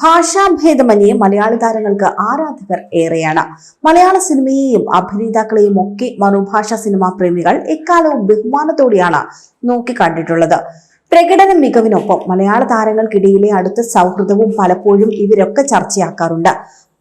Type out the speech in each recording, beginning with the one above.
ഭാഷാഭേദമന്യേ മലയാളി താരങ്ങൾക്ക് ആരാധകർ ഏറെയാണ്. മലയാള സിനിമയെയും അഭിനേതാക്കളെയും ഒക്കെ മറുഭാഷാ സിനിമാ പ്രേമികൾ എക്കാലവും ബഹുമാനത്തോടെയാണ് നോക്കിക്കണ്ടിട്ടുള്ളത് പ്രകടന മികവിനൊപ്പം മലയാള താരങ്ങൾക്കിടയിലെ അടുത്ത സൗഹൃദവും പലപ്പോഴും ഇവരൊക്കെ ചർച്ചയാക്കാറുണ്ട്.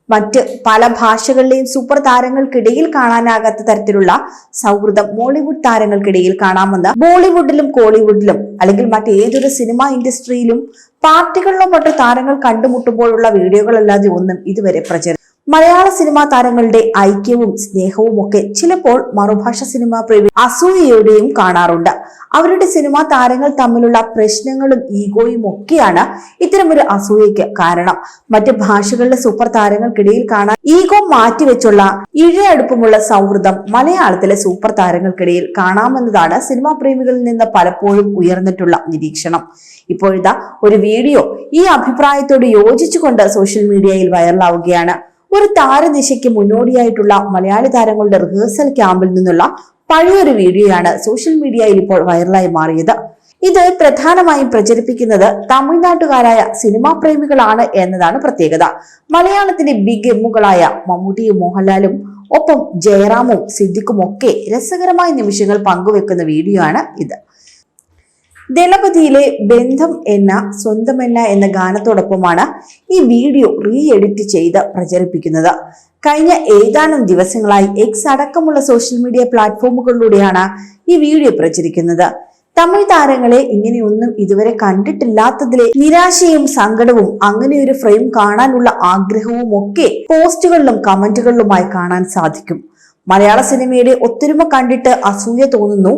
മറ്റ് പല ഭാഷകളിലെയും സൂപ്പർ താരങ്ങൾക്കിടയിൽ കാണാനാകാത്ത തരത്തിലുള്ള സൗഹൃദം ബോളിവുഡ് താരങ്ങൾക്കിടയിൽ കാണാമെന്ന് ബോളിവുഡിലും കോളിവുഡിലും അല്ലെങ്കിൽ മറ്റേതൊരു സിനിമാ ഇൻഡസ്ട്രിയിലും പാർട്ടികളിലോ മറ്റു താരങ്ങൾ കണ്ടുമുട്ടുമ്പോഴുള്ള വീഡിയോകളല്ലാതെ ഒന്നും ഇതുവരെ പ്രചരി മലയാള സിനിമാ താരങ്ങളുടെ ഐക്യവും സ്നേഹവും ഒക്കെ ചിലപ്പോൾ മറുഭാഷ സിനിമാ പ്രേമി അസൂയയോടെയും കാണാറുണ്ട്. അവരുടെ സിനിമാ താരങ്ങൾ തമ്മിലുള്ള പ്രശ്നങ്ങളും ഈഗോയും ഒക്കെയാണ് ഇത്തരമൊരു അസൂയയ്ക്ക് കാരണം. മറ്റ് ഭാഷകളിലെ സൂപ്പർ താരങ്ങൾക്കിടയിൽ കാണാൻ ഈഗോ മാറ്റിവെച്ചുള്ള ഇഴയടുപ്പമുള്ള സൗഹൃദം മലയാളത്തിലെ സൂപ്പർ താരങ്ങൾക്കിടയിൽ കാണാമെന്നതാണ് സിനിമാ പ്രേമികളിൽ നിന്ന് പലപ്പോഴും ഉയർന്നിട്ടുള്ള നിരീക്ഷണം. ഇപ്പോഴത്തെ ഒരു വീഡിയോ ഈ അഭിപ്രായത്തോട് യോജിച്ചുകൊണ്ട് സോഷ്യൽ മീഡിയയിൽ വൈറലാവുകയാണ്. ഒരു താരദിശയ്ക്ക് മുന്നോടിയായിട്ടുള്ള മലയാളി താരങ്ങളുടെ റിഹേഴ്സൽ ക്യാമ്പിൽ നിന്നുള്ള പഴയൊരു വീഡിയോയാണ് സോഷ്യൽ മീഡിയയിൽ ഇപ്പോൾ വൈറലായി മാറിയത്. ഇത് പ്രധാനമായും പ്രചരിപ്പിക്കുന്നത് തമിഴ്നാട്ടുകാരായ സിനിമാ പ്രേമികളാണ് എന്നതാണ് പ്രത്യേകത. മലയാളത്തിന്റെ ബിഗ് എമ്മുകളായ മമ്മൂട്ടിയും മോഹൻലാലും ഒപ്പം ജയറാമും സിദ്ദിഖും ഒക്കെ രസകരമായ നിമിഷങ്ങൾ പങ്കുവെക്കുന്ന വീഡിയോ ആണ് ഇത്. ദളപതിയിലെ ബന്ധം എന്ന സ്വന്തമെന്ന എന്ന ഗാനത്തോടൊപ്പമാണ് ഈ വീഡിയോ റീ എഡിറ്റ് ചെയ്ത് പ്രചരിപ്പിക്കുന്നത്. കഴിഞ്ഞ ഏതാനും ദിവസങ്ങളായി എക്സ് അടക്കമുള്ള സോഷ്യൽ മീഡിയ പ്ലാറ്റ്ഫോമുകളിലൂടെയാണ് ഈ വീഡിയോ പ്രചരിക്കുന്നത്. തമിഴ് താരങ്ങളെ ഇങ്ങനെയൊന്നും ഇതുവരെ കണ്ടിട്ടില്ലാത്തതിലെ നിരാശയും സങ്കടവും അങ്ങനെ ഒരു ഫ്രെയിം കാണാനുള്ള ആഗ്രഹവും ഒക്കെ പോസ്റ്റുകളിലും കമന്റുകളിലുമായി കാണാൻ സാധിക്കും. മലയാള സിനിമയുടെ ഒത്തൊരുമ കണ്ടിട്ട് അസൂയ തോന്നുന്നു.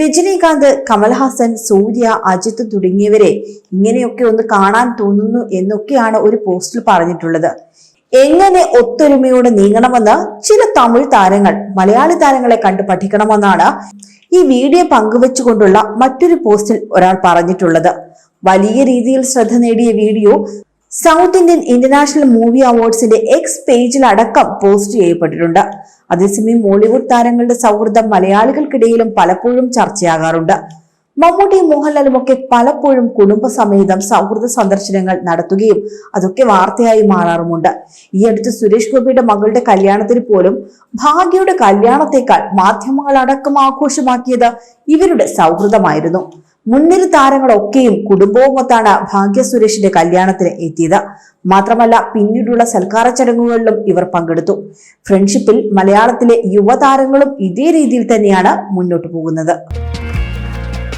രജനീകാന്ത് കമൽഹാസൻ സൂര്യ അജിത് തുടങ്ങിയവരെ ഇങ്ങനെയൊക്കെ ഒന്ന് കാണാൻ തോന്നുന്നു എന്നൊക്കെയാണ് ഒരു പോസ്റ്റിൽ പറഞ്ഞിട്ടുള്ളത്. എങ്ങനെ ഒത്തൊരുമയോടെ നീങ്ങണമെന്ന് ചില തമിഴ് താരങ്ങൾ മലയാളി താരങ്ങളെ കണ്ട് പഠിക്കണമെന്നാണ് ഈ വീഡിയോ പങ്കുവെച്ചുകൊണ്ടുള്ള മറ്റൊരു പോസ്റ്റിൽ ഒരാൾ പറഞ്ഞിട്ടുള്ളത്. വലിയ രീതിയിൽ ശ്രദ്ധ നേടിയ video South Indian International movie അവാർഡ്സിന്റെ X പേജിലടക്കം പോസ്റ്റ് ചെയ്യപ്പെട്ടിട്ടുണ്ട്. അതേസമയം മോളിവുഡ് താരങ്ങളുടെ സൗഹൃദം മലയാളികൾക്കിടയിലും പലപ്പോഴും ചർച്ചയാകാറുണ്ട്. മമ്മൂട്ടിയും മോഹൻലാലും ഒക്കെ പലപ്പോഴും കുടുംബസമേതം സൗഹൃദ സന്ദർശനങ്ങൾ നടത്തുകയും അതൊക്കെ വാർത്തയായി മാറാറുമുണ്ട്. ഈ അടുത്ത് സുരേഷ് ഗോപിയുടെ മകളുടെ കല്യാണത്തിന് പോലും ഭാഗ്യയുടെ കല്യാണത്തെക്കാൾ മാധ്യമങ്ങൾ അടക്കം ആഘോഷമാക്കിയത് ഇവരുടെ സൗഹൃദമായിരുന്നു. മുൻനിര താരങ്ങളൊക്കെയും കുടുംബവുമൊത്താണ് ഭാഗ്യ സുരേഷിന്റെ കല്യാണത്തിന് എത്തിയത്. മാത്രമല്ല പിന്നീടുള്ള സൽക്കാര ചടങ്ങുകളിലും ഇവർ പങ്കെടുത്തു. ഫ്രണ്ട്ഷിപ്പിൽ മലയാളത്തിലെ യുവതാരങ്ങളും ഇതേ രീതിയിൽ തന്നെയാണ് മുന്നോട്ടു പോകുന്നത്.